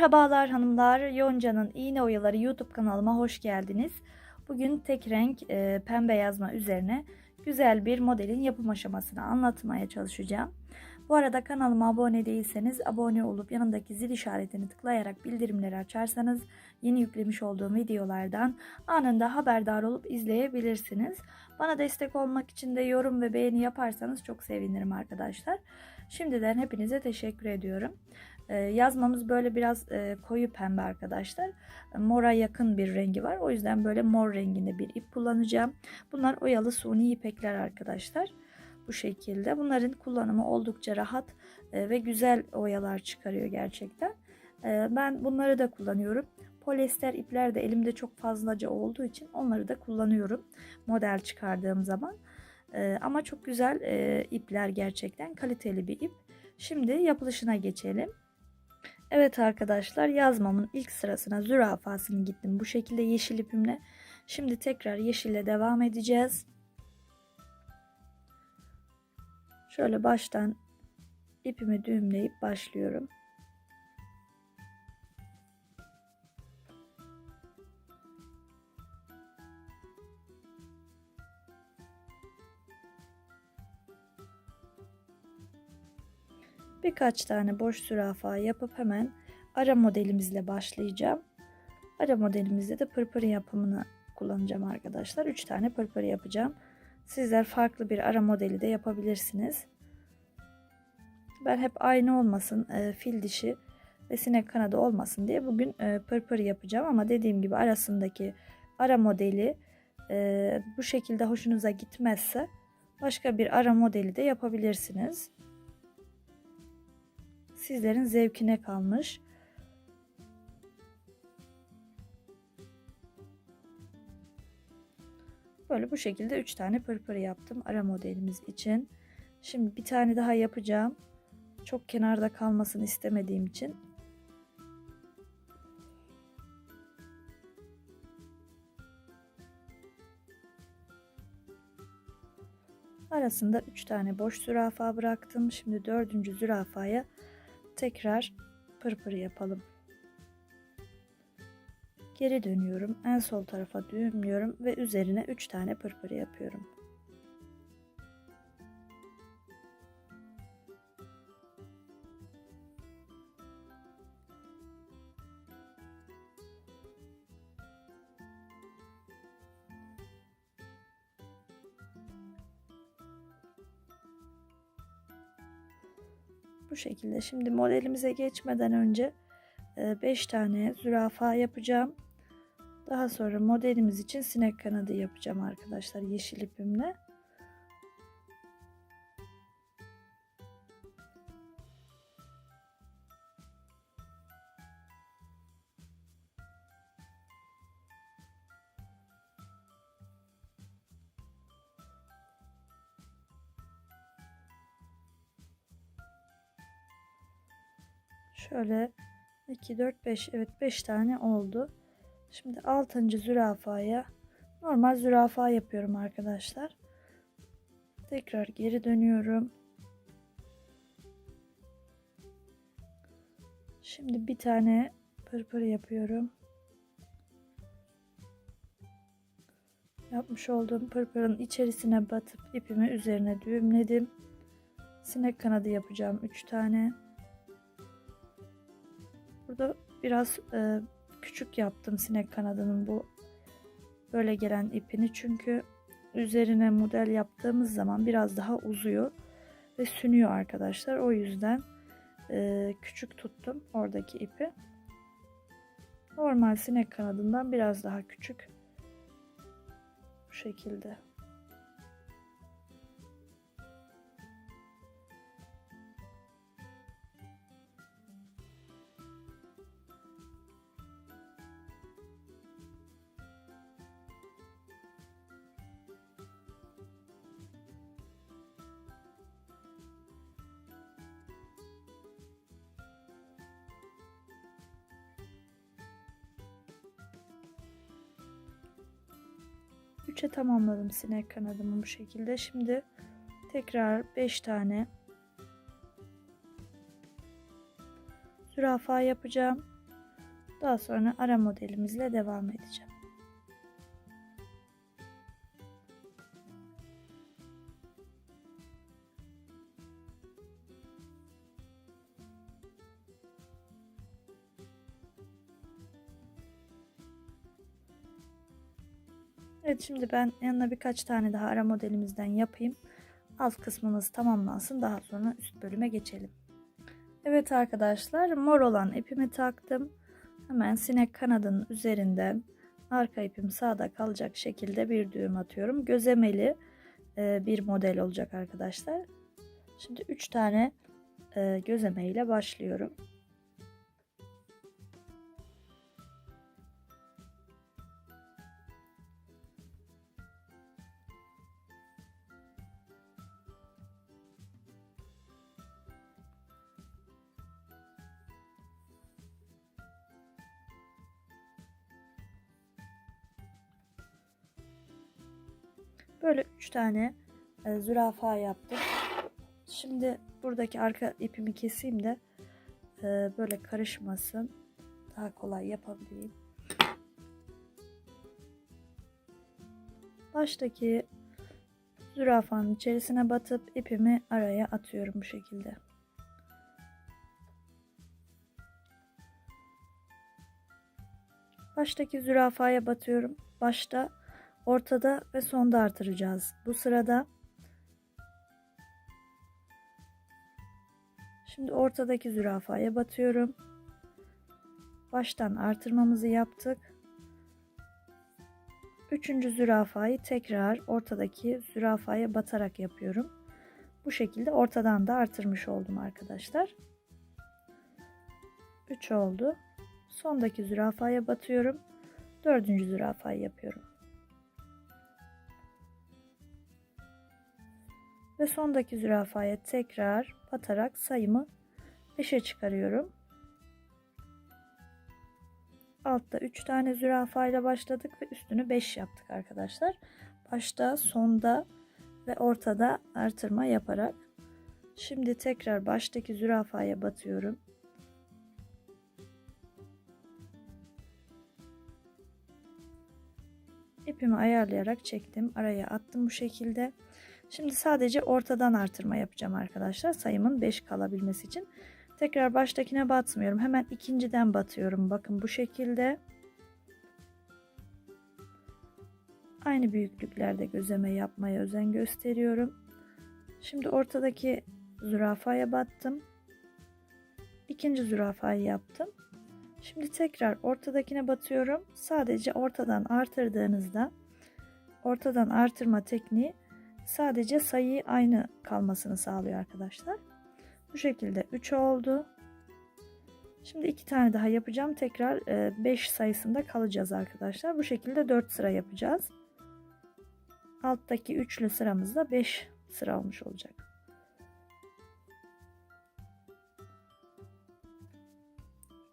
Merhabalar hanımlar, Yonca'nın İğne Oyaları YouTube kanalıma hoş geldiniz. Bugün tek renk e, pembe yazma üzerine güzel bir modelin yapım aşamasını anlatmaya çalışacağım. Bu arada kanalıma abone değilseniz abone olup yanındaki zil işaretini tıklayarak bildirimleri açarsanız yeni yüklemiş olduğum videolardan anında haberdar olup izleyebilirsiniz. Bana destek olmak için de yorum ve beğeni yaparsanız çok sevinirim arkadaşlar. Şimdiden hepinize teşekkür ediyorum. Ee, yazmamız böyle biraz e, koyu pembe arkadaşlar. Mora yakın bir rengi var. O yüzden böyle mor renginde bir ip kullanacağım. Bunlar oyalı suni ipekler arkadaşlar. Bu şekilde. Bunların kullanımı oldukça rahat e, ve güzel oyalar çıkarıyor gerçekten. E, ben bunları da kullanıyorum. Polyester ipler de elimde çok fazlaca olduğu için onları da kullanıyorum. Model çıkardığım zaman. E, ama çok güzel ipler gerçekten. Kaliteli bir ip. Şimdi yapılışına geçelim. Evet arkadaşlar yazmamın ilk sırasına zürafasını gittim. Bu şekilde yeşil ipimle. Şimdi tekrar yeşille devam edeceğiz. Şöyle baştan ipimi düğümleyip başlıyorum. Birkaç tane boş zürafa yapıp hemen ara modelimizle başlayacağım. Ara modelimizde de pırpır yapımını kullanacağım arkadaşlar. 3 tane pırpır yapacağım. Sizler farklı bir ara modeli de yapabilirsiniz. Ben hep aynı olmasın, e, fil dişi ve sinek kanadı olmasın diye bugün e, pırpır yapacağım. Ama dediğim gibi arasındaki ara modeli e, bu şekilde hoşunuza gitmezse başka bir ara modeli de yapabilirsiniz sizlerin zevkine kalmış. Böyle bu şekilde 3 tane pırpır yaptım ara modelimiz için. Şimdi bir tane daha yapacağım. Çok kenarda kalmasını istemediğim için. Arasında 3 tane boş zürafa bıraktım. Şimdi dördüncü zürafaya tekrar pırpır yapalım. Geri dönüyorum. En sol tarafa düğümlüyorum ve üzerine 3 tane pırpır yapıyorum. Bu şekilde. Şimdi modelimize geçmeden önce 5 e, tane zürafa yapacağım. Daha sonra modelimiz için sinek kanadı yapacağım arkadaşlar yeşil ipimle. Şöyle 2 4 5 evet 5 tane oldu. Şimdi 6. zürafaya normal zürafa yapıyorum arkadaşlar. Tekrar geri dönüyorum. Şimdi bir tane pırpır yapıyorum. Yapmış olduğum pırpırın içerisine batıp ipimi üzerine düğümledim. Sinek kanadı yapacağım 3 tane. Burada biraz e, küçük yaptım sinek kanadının bu böyle gelen ipini çünkü üzerine model yaptığımız zaman biraz daha uzuyor ve sünüyor arkadaşlar. O yüzden e, küçük tuttum oradaki ipi. Normal sinek kanadından biraz daha küçük. Bu şekilde. Üçe tamamladım sinek kanadımı bu şekilde. Şimdi tekrar 5 tane zürafa yapacağım. Daha sonra ara modelimizle devam edeceğim. Şimdi ben yanına birkaç tane daha ara modelimizden yapayım. Alt kısmımız tamamlansın. Daha sonra üst bölüme geçelim. Evet arkadaşlar mor olan ipimi taktım. Hemen sinek kanadının üzerinden arka ipim sağda kalacak şekilde bir düğüm atıyorum. Gözemeli e, bir model olacak arkadaşlar. Şimdi 3 tane e, gözeme ile başlıyorum. 3 tane e, zürafa yaptım. Şimdi buradaki arka ipimi keseyim de e, böyle karışmasın. Daha kolay yapabileyim. Baştaki zürafanın içerisine batıp ipimi araya atıyorum bu şekilde. Baştaki zürafaya batıyorum. Başta ortada ve sonda artıracağız. Bu sırada şimdi ortadaki zürafaya batıyorum. Baştan artırmamızı yaptık. Üçüncü zürafayı tekrar ortadaki zürafaya batarak yapıyorum. Bu şekilde ortadan da artırmış oldum arkadaşlar. 3 oldu. Sondaki zürafaya batıyorum. Dördüncü zürafayı yapıyorum. Ve sondaki zürafaya tekrar batarak sayımı 5'e çıkarıyorum. Altta 3 tane zürafa ile başladık ve üstünü 5 yaptık arkadaşlar. Başta, sonda ve ortada artırma yaparak. Şimdi tekrar baştaki zürafaya batıyorum. İpimi ayarlayarak çektim. Araya attım bu şekilde. Şimdi sadece ortadan artırma yapacağım arkadaşlar. Sayımın 5 kalabilmesi için. Tekrar baştakine batmıyorum. Hemen ikinciden batıyorum. Bakın bu şekilde. Aynı büyüklüklerde gözeme yapmaya özen gösteriyorum. Şimdi ortadaki zürafaya battım. İkinci zürafayı yaptım. Şimdi tekrar ortadakine batıyorum. Sadece ortadan artırdığınızda ortadan artırma tekniği sadece sayıyı aynı kalmasını sağlıyor arkadaşlar. Bu şekilde 3 oldu. Şimdi iki tane daha yapacağım. Tekrar 5 e, sayısında kalacağız arkadaşlar. Bu şekilde 4 sıra yapacağız. Alttaki üçlü sıramızda 5 sıra olmuş olacak.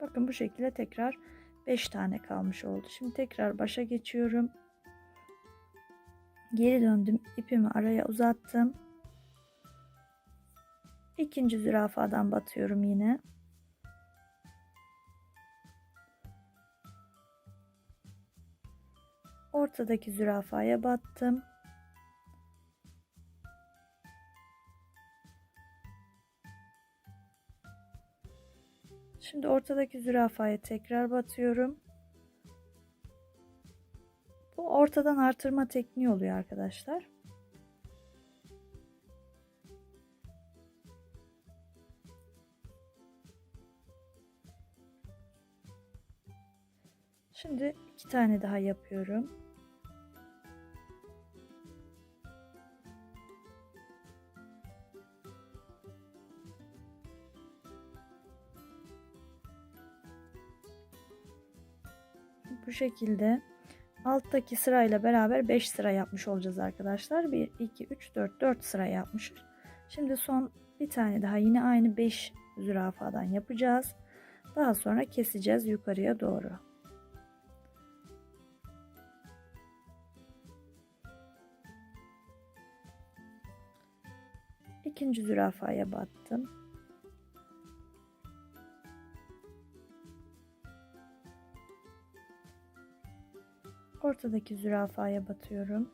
Bakın bu şekilde tekrar 5 tane kalmış oldu. Şimdi tekrar başa geçiyorum. Geri döndüm. ipimi araya uzattım. İkinci zürafadan batıyorum yine. Ortadaki zürafaya battım. Şimdi ortadaki zürafaya tekrar batıyorum. Bu ortadan artırma tekniği oluyor arkadaşlar. Şimdi iki tane daha yapıyorum. Bu şekilde alttaki sırayla beraber 5 sıra yapmış olacağız arkadaşlar. 1, 2, 3, 4, 4 sıra yapmışız. Şimdi son bir tane daha yine aynı 5 zürafadan yapacağız. Daha sonra keseceğiz yukarıya doğru. İkinci zürafaya battım. Ortadaki zürafaya batıyorum.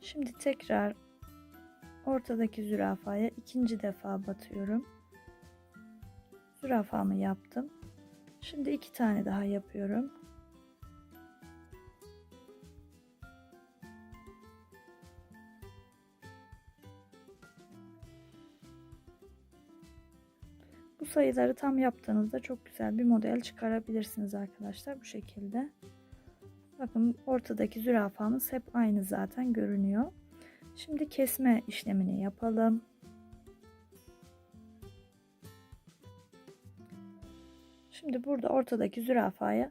Şimdi tekrar ortadaki zürafaya ikinci defa batıyorum. Zürafamı yaptım. Şimdi iki tane daha yapıyorum. Sayıları tam yaptığınızda çok güzel bir model çıkarabilirsiniz arkadaşlar bu şekilde. Bakın ortadaki zürafamız hep aynı zaten görünüyor. Şimdi kesme işlemini yapalım. Şimdi burada ortadaki zürafaya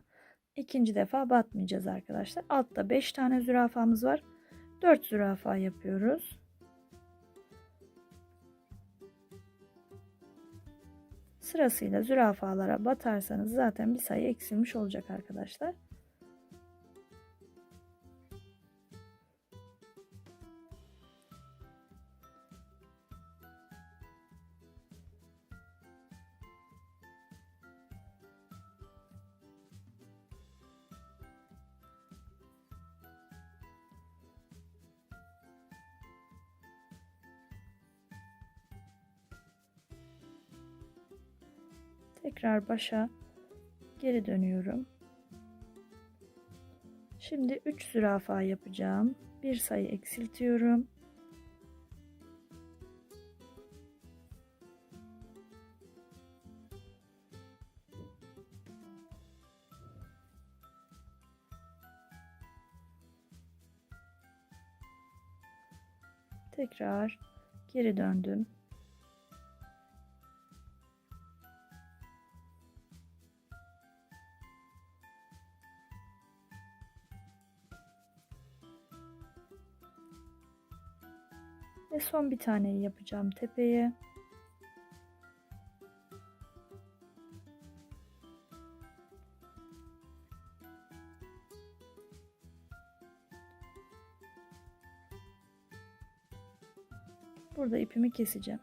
ikinci defa batmayacağız arkadaşlar. Altta 5 tane zürafamız var. 4 zürafa yapıyoruz. Sırasıyla zürafalara batarsanız zaten bir sayı eksilmiş olacak arkadaşlar. Tekrar başa geri dönüyorum. Şimdi 3 zürafa yapacağım. Bir sayı eksiltiyorum. Tekrar geri döndüm. Son bir taneyi yapacağım tepeye. Burada ipimi keseceğim.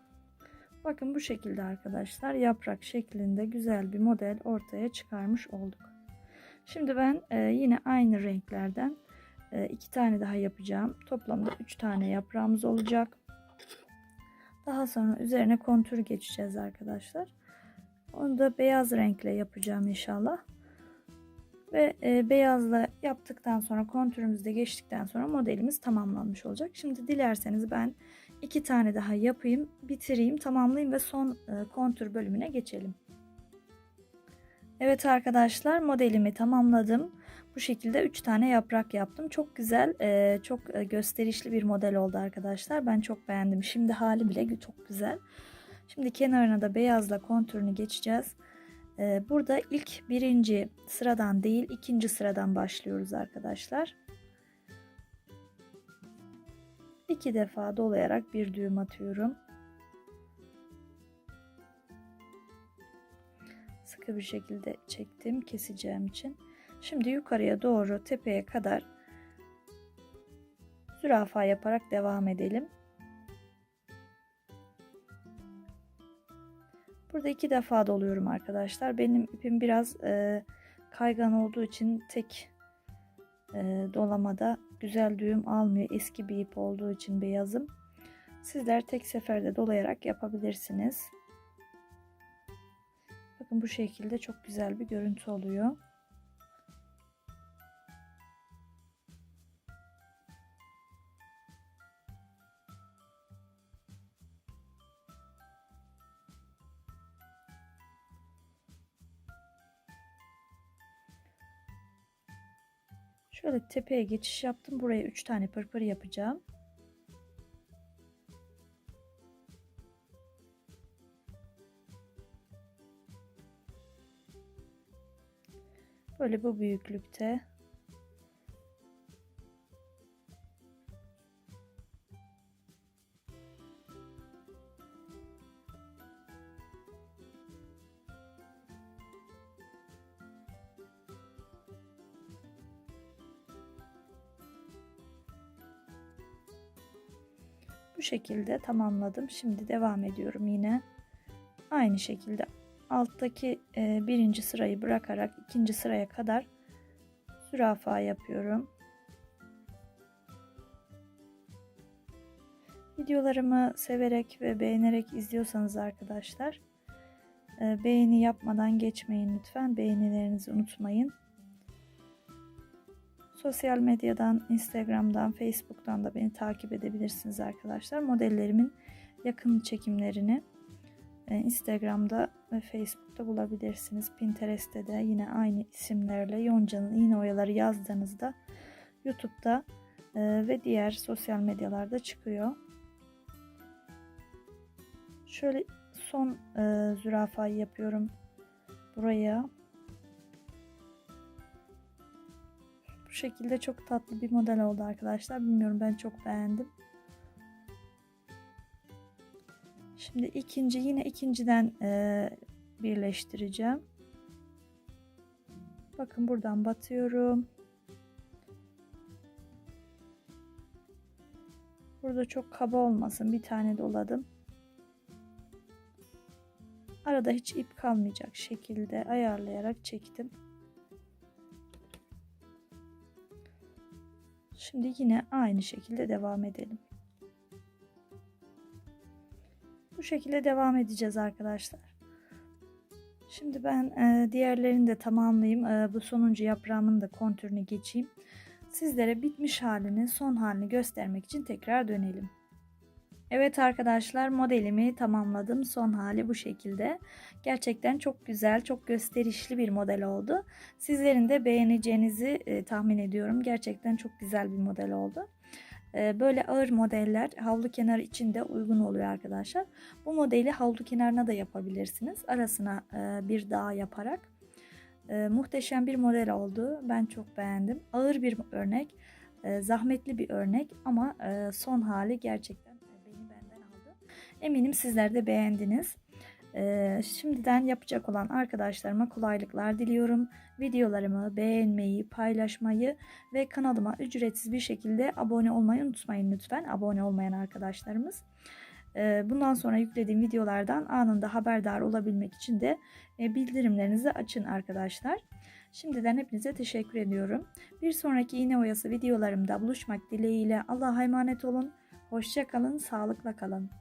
Bakın bu şekilde arkadaşlar yaprak şeklinde güzel bir model ortaya çıkarmış olduk. Şimdi ben e, yine aynı renklerden e, iki tane daha yapacağım. Toplamda üç tane yaprağımız olacak. Daha sonra üzerine kontür geçeceğiz arkadaşlar. Onu da beyaz renkle yapacağım inşallah. Ve e, beyazla yaptıktan sonra kontürümüzü de geçtikten sonra modelimiz tamamlanmış olacak. Şimdi dilerseniz ben iki tane daha yapayım, bitireyim, tamamlayayım ve son e, kontür bölümüne geçelim. Evet arkadaşlar modelimi tamamladım. Bu şekilde 3 tane yaprak yaptım. Çok güzel, e, çok gösterişli bir model oldu arkadaşlar. Ben çok beğendim. Şimdi hali bile çok güzel. Şimdi kenarına da beyazla kontürünü geçeceğiz. E, burada ilk birinci sıradan değil ikinci sıradan başlıyoruz arkadaşlar. İki defa dolayarak bir düğüm atıyorum. Sıkı bir şekilde çektim keseceğim için. Şimdi yukarıya doğru tepeye kadar zürafa yaparak devam edelim. Burada iki defa doluyorum arkadaşlar. Benim ipim biraz e, kaygan olduğu için tek e, dolamada güzel düğüm almıyor. Eski bir ip olduğu için beyazım. Sizler tek seferde dolayarak yapabilirsiniz. Bakın bu şekilde çok güzel bir görüntü oluyor. Şöyle tepeye geçiş yaptım. Buraya 3 tane pırpır yapacağım. Böyle bu büyüklükte. Şekilde tamamladım. Şimdi devam ediyorum yine. Aynı şekilde alttaki e, birinci sırayı bırakarak ikinci sıraya kadar zürafa yapıyorum. Videolarımı severek ve beğenerek izliyorsanız arkadaşlar e, beğeni yapmadan geçmeyin lütfen. Beğenilerinizi unutmayın. Sosyal medyadan, Instagram'dan, Facebook'tan da beni takip edebilirsiniz arkadaşlar. Modellerimin yakın çekimlerini e, Instagram'da ve Facebook'ta bulabilirsiniz. Pinterest'te de yine aynı isimlerle Yonca'nın iğne oyaları yazdığınızda YouTube'da e, ve diğer sosyal medyalarda çıkıyor. Şöyle son e, zürafayı yapıyorum buraya. Şekilde çok tatlı bir model oldu arkadaşlar. Bilmiyorum ben çok beğendim. Şimdi ikinci yine ikinciden e, birleştireceğim. Bakın buradan batıyorum. Burada çok kaba olmasın. Bir tane doladım. Arada hiç ip kalmayacak şekilde ayarlayarak çektim. Şimdi yine aynı şekilde devam edelim. Bu şekilde devam edeceğiz arkadaşlar. Şimdi ben e, diğerlerini de tamamlayayım. E, bu sonuncu yaprağımın da kontürünü geçeyim. Sizlere bitmiş halini, son halini göstermek için tekrar dönelim. Evet arkadaşlar modelimi tamamladım. Son hali bu şekilde. Gerçekten çok güzel, çok gösterişli bir model oldu. Sizlerin de beğeneceğinizi e, tahmin ediyorum. Gerçekten çok güzel bir model oldu. E, böyle ağır modeller havlu kenarı için de uygun oluyor arkadaşlar. Bu modeli havlu kenarına da yapabilirsiniz. Arasına e, bir dağ yaparak. E, muhteşem bir model oldu. Ben çok beğendim. Ağır bir örnek. E, zahmetli bir örnek ama e, son hali gerçekten Eminim sizler de beğendiniz. Ee, şimdiden yapacak olan arkadaşlarıma kolaylıklar diliyorum. Videolarımı beğenmeyi, paylaşmayı ve kanalıma ücretsiz bir şekilde abone olmayı unutmayın lütfen. Abone olmayan arkadaşlarımız. Ee, bundan sonra yüklediğim videolardan anında haberdar olabilmek için de e, bildirimlerinizi açın arkadaşlar. Şimdiden hepinize teşekkür ediyorum. Bir sonraki iğne oyası videolarımda buluşmak dileğiyle Allah'a emanet olun. Hoşçakalın, sağlıkla kalın.